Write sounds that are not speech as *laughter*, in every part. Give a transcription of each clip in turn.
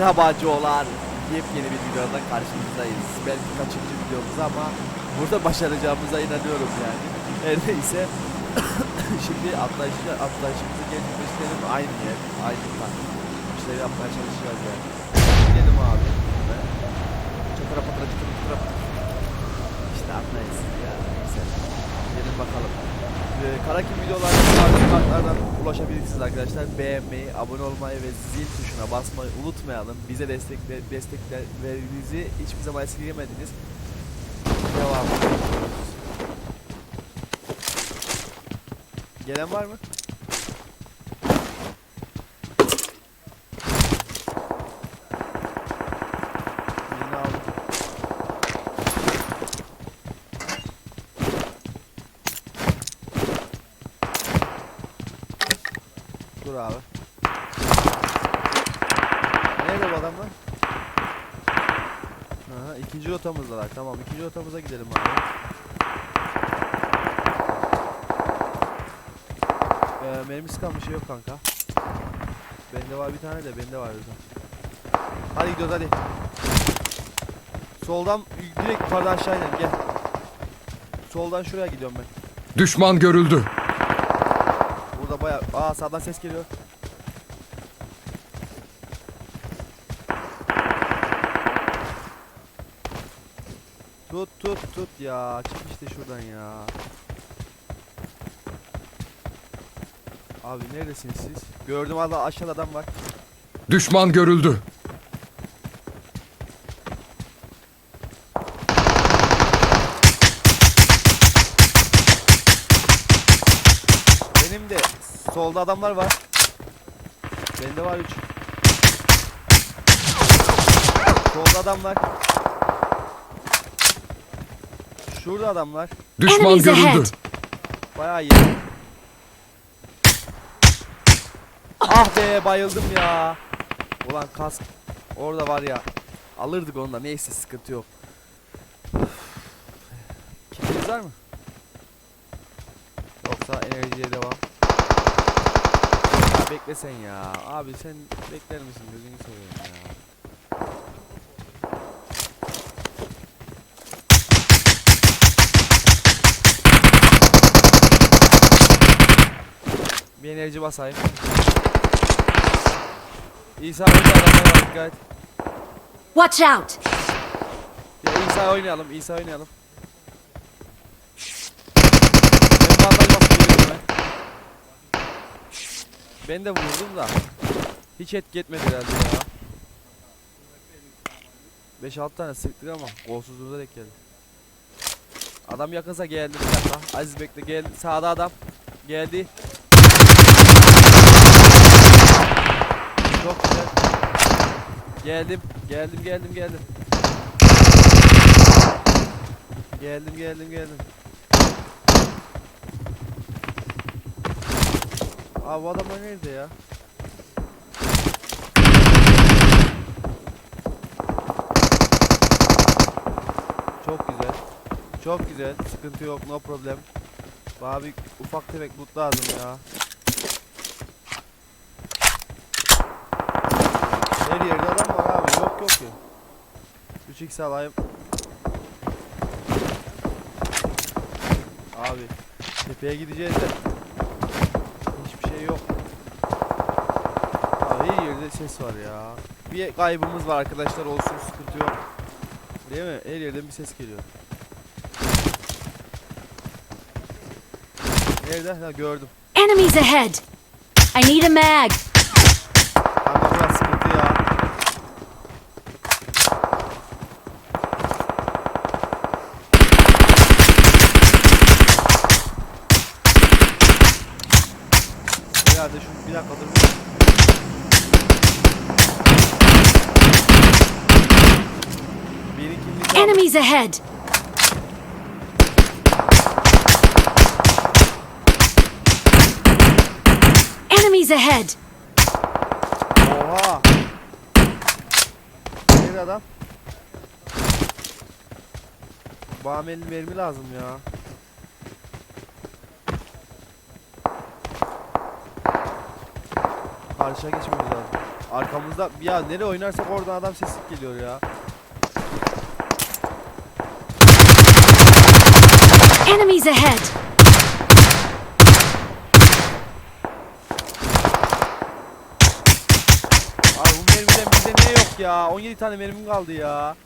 Merhaba Coğlar. Yepyeni bir videoda karşınızdayız. Belki kaçıncı videomuz ama burada başaracağımıza inanıyorum yani. Her neyse. *coughs* Şimdi atlayışı, atlayışımızı gerçekleştirelim. Aynı yer, aynı park. Bir şey yapmaya çalışacağız yani. Gidelim abi. Çatıra patıra çatıra çatıra. İşte anlayın siz ya. Neyse. Gidelim bakalım. Ee, Karakin videolarına kartlardan ulaşabilirsiniz arkadaşlar. Beğenmeyi, abone olmayı ve zil tuşuna basmayı unutmayalım. Bize destekle, desteklerinizi hiçbir zaman esirgemediniz. Devam ediyoruz. Gelen var mı? Birini aldım. Dur abi. Nerede bu adamlar? Aha, ikinci rotamızdalar. Tamam, ikinci rotamıza gidelim abi. Ee, mermi sıkan bir şey yok kanka. Bende var bir tane de bende var zaten. Hadi gidiyoruz hadi. Soldan direkt yukarıdan aşağı inelim gel. Soldan şuraya gidiyorum ben. Düşman görüldü. Burada baya... Aa sağdan ses geliyor. Tut tut tut ya. Çık işte şuradan ya. Abi neredesiniz siz? Gördüm valla aşağıda adam var. Düşman görüldü. Benim de solda adamlar var. Bende var 3. Solda adamlar. Şurada adamlar. Düşman Enemies görüldü. ahead. Bayağı iyi. Ah be bayıldım ya. Ulan kask orada var ya. Alırdık onu da neyse sıkıntı yok. Kitiniz var mı? Yoksa enerjiye devam. Ya bekle sen ya. Abi sen bekler misin gözünü seveyim ya. Bir enerji basayım. İsa önce adamlar var dikkat. Watch out! Ya İsa oynayalım, İsa oynayalım. Ben bandaj basıp geliyorum ben. Ben de vurdum da. Hiç etki etmedi herhalde ya. 5-6 tane sıktık ama golsuzluğumuza denk geldi. Adam yakınsa geldi bir dakika. Aziz bekle geldi. Sağda adam. Geldi. Çok güzel. Geldim. Geldim geldim geldim. Geldim geldim geldim. Abi bu adamlar nerede ya? Çok güzel. Çok güzel. Sıkıntı yok. No problem. Bana bir ufak tefek loot lazım ya. Her yerde adam var abi. Yok yok ya. 3x alayım. Abi tepeye gideceğiz de Ses var ya. Bir kaybımız var arkadaşlar olsun sıkıntı yok. Değil mi? Her yerden bir ses geliyor. Nerede? Ha gördüm. Enemies ahead! I need a mag! Kanka biraz sıkıntı ya. herhalde şu bir dakika dur. Bir ikinci Enemies ahead! Enemies ahead! Oha. Nerede adam? Bana elli mermi lazım ya. Karşıya geçmemiz lazım. Arkamızda ya nereye oynarsak oradan adam sesi geliyor ya. Enemies ahead! Abi bu mermiden bizde niye yok ya? 17 tane mermim kaldı ya.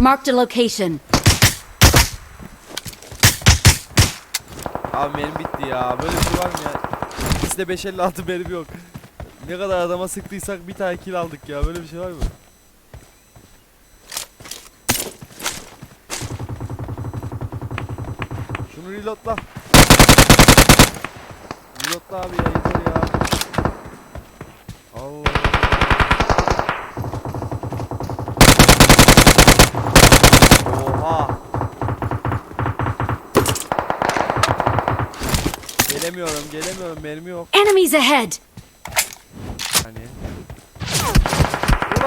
Marked a location. Abi mermi bitti ya. Böyle bir şey var mı ya? İkisi de 556 mermi yok. Ne kadar adama sıktıysak bir tane kill aldık ya. Böyle bir şey var mı? Şunu reloadla. Reloadla abi ya yeter ya. Allah. Oha. Gelemiyorum, gelemiyorum. Mermi yok. Enemies ahead!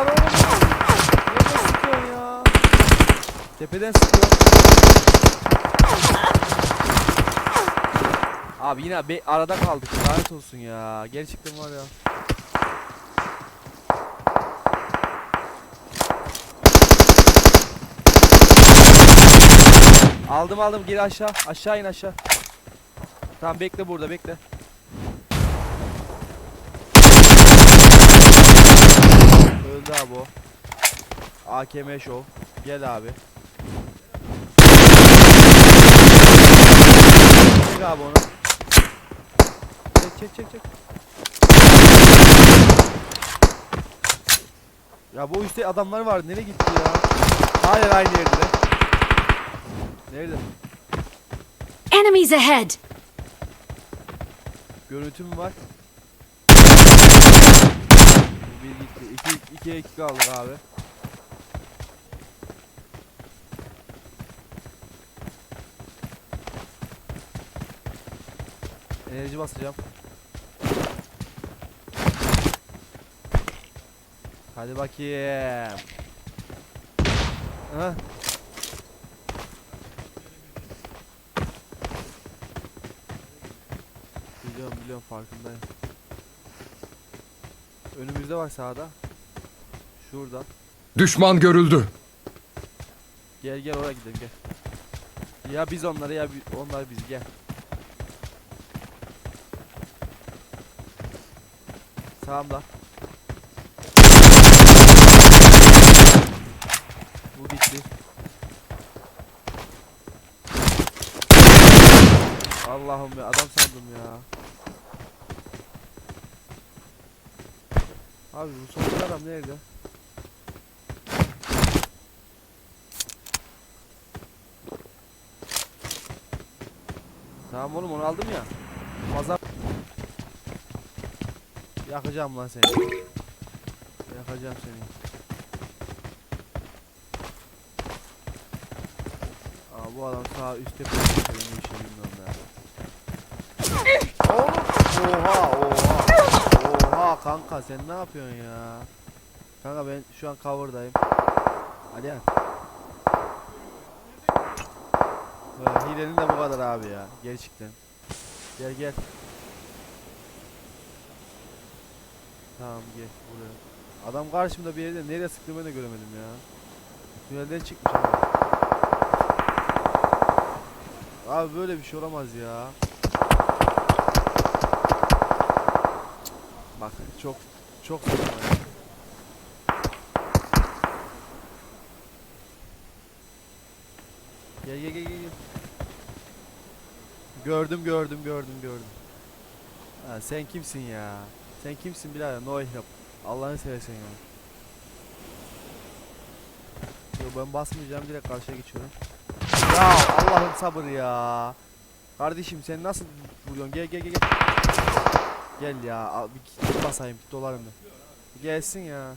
Oğlum. Nereden sıkıyorsun ya? Tepeden sıkıyor. Abi yine be arada kaldık. Lanet olsun ya. Gerçekten var ya. Aldım aldım geri aşağı. Aşağı in aşağı. Tamam bekle burada bekle. Öldü abi o. AKM Show. Gel abi. Çek abi onu. Çek çek çek çek. Ya bu üstte adamlar var. Nereye gitti ya? Hayır aynı yerde. Nerede? Enemies ahead! Görüntü mü var? Bir gitti. İki, ikiye iki kaldık abi. Enerji basacağım. Hadi bakayım. Ha? Biliyorum biliyorum farkındayım. Önümüzde var sağda. Şurada. Düşman görüldü. Gel gel oraya gidelim gel. Ya biz onları ya bi- onlar bizi gel. Sağımda. Bu gitti. Allah'ım ya adam sandım ya. Abi bu sonuncu adam nerede? Tamam oğlum onu aldım ya. Pazar Yakacağım lan seni. Yakacağım seni. Aa bu adam sağ üstte benim bir şey bilmiyorum. Oğlum. Oha oha. Kanka sen ne yapıyorsun ya? Kanka ben şu an cover'dayım. Hadi ya. Hilenin de bu kadar abi ya. Gerçekten. Gel gel. Tamam gel buraya. Adam karşımda bir yerde nereye sıktığımı ben de göremedim ya. Tünelden çıkmış abi. Abi böyle bir şey olamaz ya. Bak çok çok saçma. Gel gel gel gel. Gördüm gördüm gördüm gördüm. Ha, sen kimsin ya? Sen kimsin birader? No help. Allah'ını seversen ya. Yo, ben basmayacağım direkt karşıya geçiyorum. Ya Allah'ım sabır ya. Kardeşim sen nasıl vuruyorsun? Gel gel gel gel. Gel ya. Al, bir git basayım dolarını. Gelsin ya.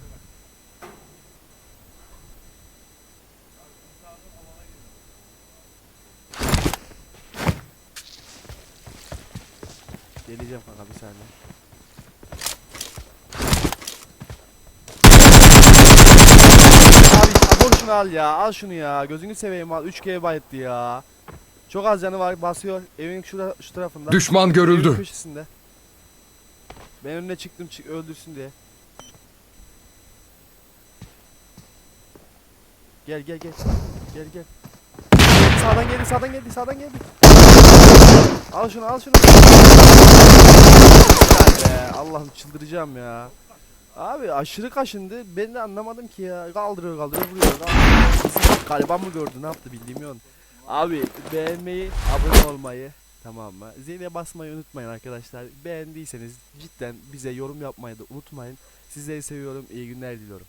Geleceğim kanka bir saniye. Abi al şunu al ya. Al şunu ya. Gözünü seveyim al. 3G bayıttı ya. Çok az canı var basıyor. Evin şurada şu tarafında. Düşman Evin görüldü. köşesinde. Ben önüne çıktım çık öldürsün diye. Gel gel gel. Gel gel. Sağdan geldi sağdan geldi sağdan geldi. Al şunu al şunu. Allah'ım çıldıracağım ya. Abi aşırı kaşındı. Ben de anlamadım ki ya. Kaldırıyor kaldırıyor vuruyor. Kaldırıyor. Galiba mı gördü ne yaptı bilmiyorum. Abi beğenmeyi, abone olmayı tamam mı? Zile basmayı unutmayın arkadaşlar. Beğendiyseniz cidden bize yorum yapmayı da unutmayın. Sizleri seviyorum. İyi günler diliyorum.